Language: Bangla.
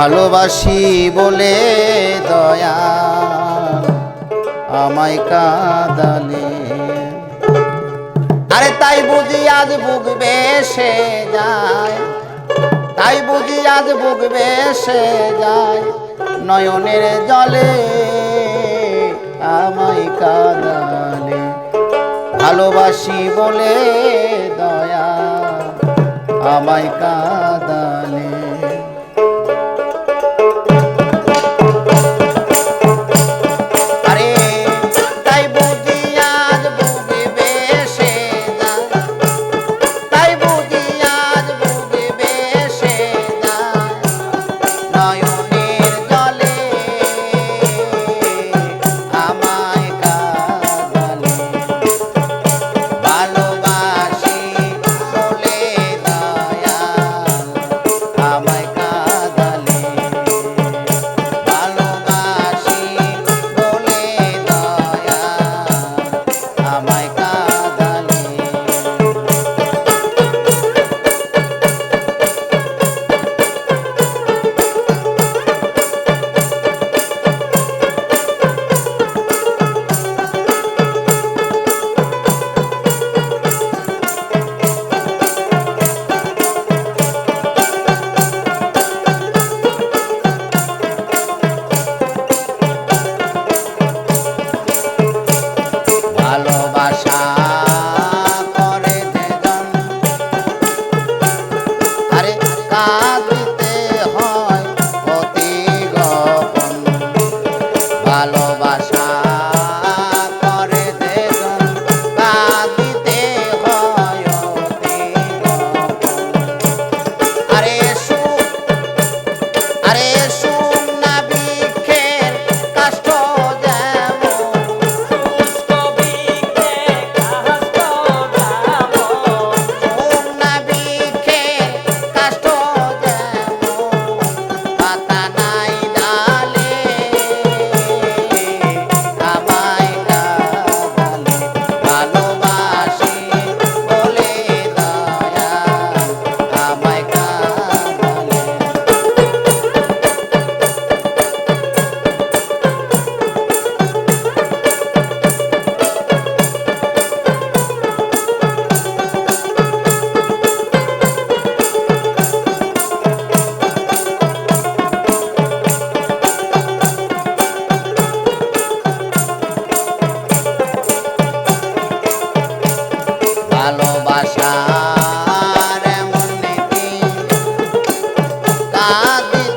ভালোবাসি বলে দয়া, আমায় কাদালে। আরে তাই বুঝি আজ বুক বেসে যায়, তাই বুঝি আজ বুক বেসে যায়, নয়নের জলে আমায় কাদালে। ভালোবাসি বলে দয়া, আমায় কাদালে। Jamaica. love you.